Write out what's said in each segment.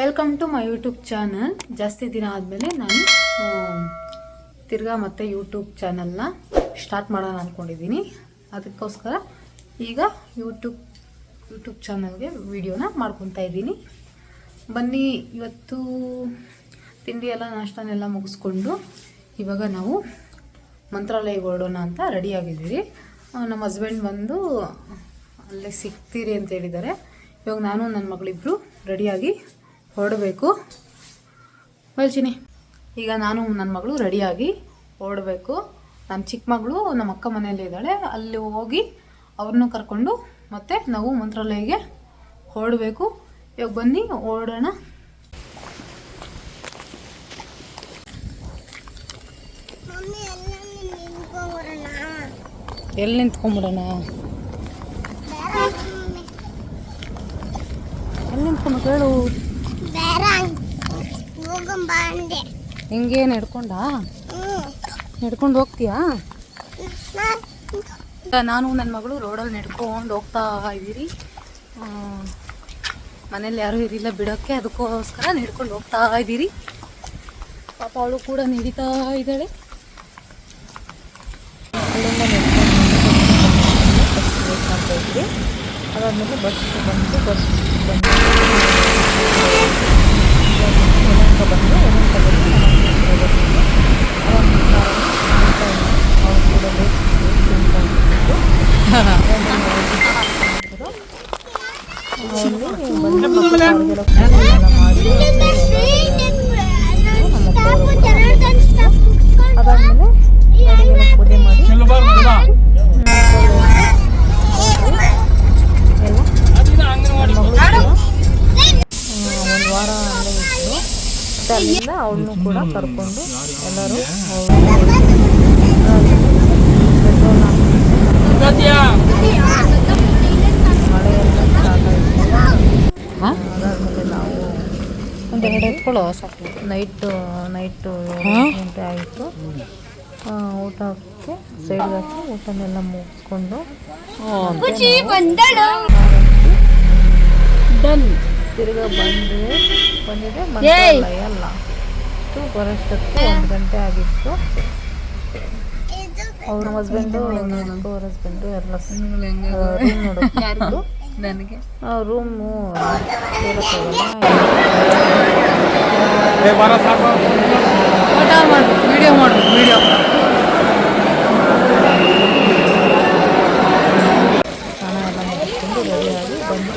Welcome to my YouTube channel ಜಾಸ್ತಿ ದಿನ ಆದಮೇಲೆ ನಾನು ತಿರ್ಗಾ ಮತ್ತು ಯೂಟ್ಯೂಬ್ ಚಾನಲ್ನ ಸ್ಟಾರ್ಟ್ ಮಾಡೋಣ ಅಂದ್ಕೊಂಡಿದ್ದೀನಿ ಅದಕ್ಕೋಸ್ಕರ ಈಗ ಯೂಟ್ಯೂಬ್ ಯೂಟ್ಯೂಬ್ ಚಾನಲ್ಗೆ ವೀಡಿಯೋನ ಮಾಡ್ಕೊತಾ ಇದ್ದೀನಿ. ಬನ್ನಿ, ಇವತ್ತು ತಿಂಡಿ ಎಲ್ಲ ನಾಷ್ಟನೆಲ್ಲ ಮುಗಿಸ್ಕೊಂಡು ಇವಾಗ ನಾವು ಮಂತ್ರಾಲಯಕ್ಕೆ ಹೊರಡೋಣ ಅಂತ ರೆಡಿಯಾಗಿದ್ದೀವಿ ನಮ್ಮ ಹಸ್ಬೆಂಡ್ ಬಂದು ಅಲ್ಲೇ ಸಿಗ್ತೀರಿ ಅಂತ ಹೇಳಿದ್ದಾರೆ. ಇವಾಗ ನಾನು, ನನ್ನ ಮಗಳಿಬ್ಬರು ರೆಡಿಯಾಗಿ ಹೊರಡಬೇಕು ಹೊಲ್ಚಿನಿ ಈಗ ನಾನು ನನ್ನ ಮಗಳು ರೆಡಿಯಾಗಿ ಓಡಬೇಕು ನನ್ನ ಚಿಕ್ಕ ಮಗಳು ನಮ್ಮ ಅಕ್ಕ ಮನೆಯಲ್ಲಿ ಇದ್ದಾಳೆ. ಅಲ್ಲಿ ಹೋಗಿ ಅವ್ರನ್ನೂ ಕರ್ಕೊಂಡು ಮತ್ತೆ ನಾವು ಮಂತ್ರಾಲಯಗೆ ಹೊರಡಬೇಕು ಇವಾಗ ಬನ್ನಿ ಓಡೋಣ. ಎಲ್ಲ ನಿಂತ್ಕೊಂಬಿಡೋಣ? ಎಲ್ಲಿ ನಿಂತ್ಕೊಂಡು ಹೇಳು ಬೇರೆ ಹೋಗಂಬ ಅಂದೆ. ಹಿಂಗೆ ನಡ್ಕೊಂಡ ನಡ್ಕೊಂಡು ಹೋಗ್ತೀಯಾ? ನಾನು ನನ್ನ ಮಗಳು ರೋಡಲ್ಲಿ ನಡ್ಕೊಂಡು ಹೋಗ್ತಾ ಇದ್ದೀರಿ ಮನೇಲಿ ಯಾರೂ ಇರಿಲ್ಲ ಬಿಡೋಕ್ಕೆ ಅದಕ್ಕೋಸ್ಕರ ನಡ್ಕೊಂಡು ಹೋಗ್ತಾ ಇದ್ದೀರಿ ಪಾಪ ಅವಳು ಕೂಡ ನಡೀತಾ ಇದ್ದಾಳೆ. ಅಲ್ಲಿಂದ ನಡ್ಕೊಂಡು ಅದಾದಮೇಲೆ ಬಸ್ ಬಂತು ಬಸ್ ಬಂದು ಯಲಹಂಕ ಬಂದು ಯಲಹಂಕ ಬಂದು ಅವ್ರು ಕೂಡ ಲೇಟ್ ತಿಂತಾ ಇದ್ರು ಅದಾದ್ಮೇಲೆ ಕೂಡ ಕರ್ಕೊಂಡು ಎಲ್ಲರೂ ಒಂದು ಎರಡು ಎತ್ಕೊಳ್ಳೋ ಸಾಕು ನೈಟು ನೈಟು ಗಂಟೆ ಆಯಿತು ಊಟಕ್ಕೆ ಸೈಡ್ ಹಾಕಿ ಊಟನೆಲ್ಲ ಮುಗಿಸ್ಕೊಂಡು ಡನ್ ತಿರ್ಗಾ ಬಂದು ಬಂದಿದೆ ಮಂತ್ರಾಲಯ ಲಾಸ್ಟು ಬರೋಷ್ಟೊತ್ತು ಒಂದು ಗಂಟೆ ಆಗಿತ್ತು. ಅವ್ರ ಹಸ್ಬೆಂಡು ಅವ್ರ ಹಸ್ಬೆಂಡು ಎಲ್ಲ ರೂಮ್ ನೋಡೋದು. ನನಗೆ. ರೂಮು ಊಟ ಮಾಡು ವಿಡಿಯೋ ಮಾಡು ವಿಡಿಯೋ ವೀಡಿಯೋ ಎಲ್ಲ ರೆಡಿಯಾಗಿ ಬಂದು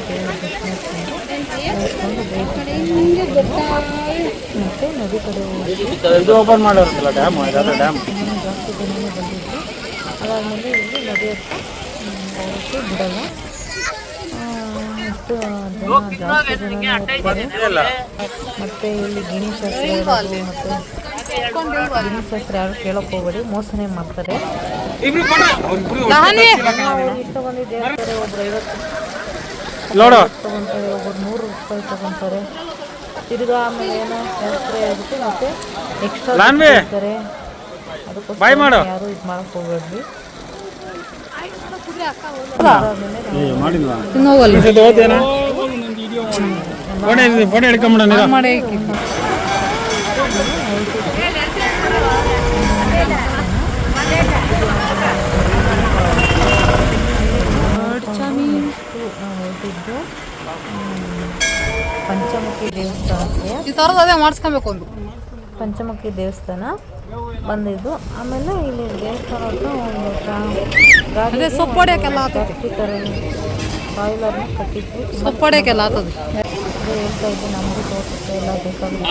ಬೇಕು ದರ್ಶನ ಮತ್ತೆ ನದಿ ಕಡೆ ಹೋಗಿ. ಇದು ಓಪನ್ ಮಾಡಿರುತ್ತಲ್ಲ ಡ್ಯಾಮ್ ಡ್ಯಾಮ್ ಇನ್ನೂ ಜಾಸ್ತಿ ಜನನೇ ಬಂದಿದ್ರು. ಅದಾದಮೇಲೆ ಇಲ್ಲಿ ನದಿ ಹತ್ರ ಹೋಗೋಕ್ಕೆ ಬಿಡಲ್ಲ. ಜನ ಜಾಸ್ತಿ ಜನ ಮತ್ತೆ ಇಲ್ಲಿ ಗಿಣಿ ಶಾಸ್ತ್ರ ಇರೋದು ಮತ್ತೆ ಗಿಣಿ ಶಾಸ್ತ್ರ ಯಾರು ಕೇಳಕ್ ಹೋಗಬೇಡಿ ಮೋಸನೆ ಮಾಡ್ತಾರೆ. ಇಷ್ಟ ಒಬ್ರು ಐವತ್ತು ನೋಡು. ತಗೊಂತಾರೆ ಒಬ್ಬರು ನೂರು ರೂಪಾಯಿ ತಗೊಂತಾರೆ. ತಿರ್ಗಾ ಆಮೇಲೆ ಏನೋ ಶಾಸ್ತ್ರ ಹೇಳ್ಬಿಟ್ಟು ಮತ್ತೆ ಎಕ್ಸ್ಟ್ರಾ. ಇರ್ತಾರೆ. ಅದಕ್ಕೋಸ್ಕರ ಬಾಯ್ ಮಾಡು. ಯಾರು ಇದು ಮಾಡಕ್ ಹೋಗ್ಬೇಡ್ರಿ. ಮಾಡಿಲ್ವಾ? ಹೋಗಲ್ಲ ಓದೇನಾ ಪಂಚಮುಖಿ ದೇವಸ್ಥಾನಕ್ಕೆ. ಈ ಥರದ್ದು ಅದೇ ಮಾಡಿಸ್ಕೊಬೇಕು ಒಂದು. ಪಂಚಮುಖಿ ದೇವಸ್ಥಾನ ಬಂದಿದ್ದು. ಆಮೇಲೆ ಇಲ್ಲಿ ದೇವಸ್ಥಾನ ಒಂದು ಗಾಡಿ ಸೊಪ್ಪು ಹೊಡ್ಯಕ್ಕೆಲ್ಲ ಬಾಯ್ಲರ್ನ ಸೊಪ್ಪು ಆಗ್ತದೆ ಅದೇ ಹೇಳ್ತಾ ಇದ್ದೆ ನಮಗೂ ತೋಟಕ್ಕೆ ಎಲ್ಲ ಬೇಕಾಗುತ್ತೆ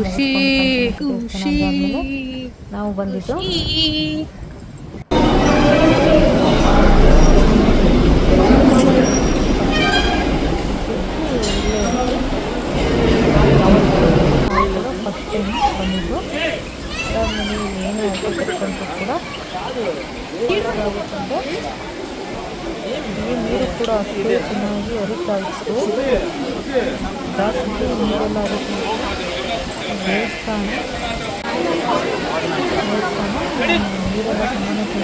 ಖುಷಿ. ಖುಷಿ ನಾವು ಬಂದಿದ್ದು. ಅಂತ ಕೂಡ ಈ ನೀರು ಕೂಡ ಅಷ್ಟೇ ಚೆನ್ನಾಗಿ ಹರಿತಾ ಇತ್ತು. ಜಾಸ್ತಿ ನೀರೆಲ್ಲ ದೇವಸ್ಥಾನ. ದೇವಸ್ಥಾನ. ನೀರೆಲ್ಲ ಚೆನ್ನಾಗಿ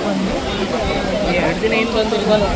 ಬಂದು ಎರಡು ದಿನ ಏನು ಬಂದಿಲ್ವಲ್ಲ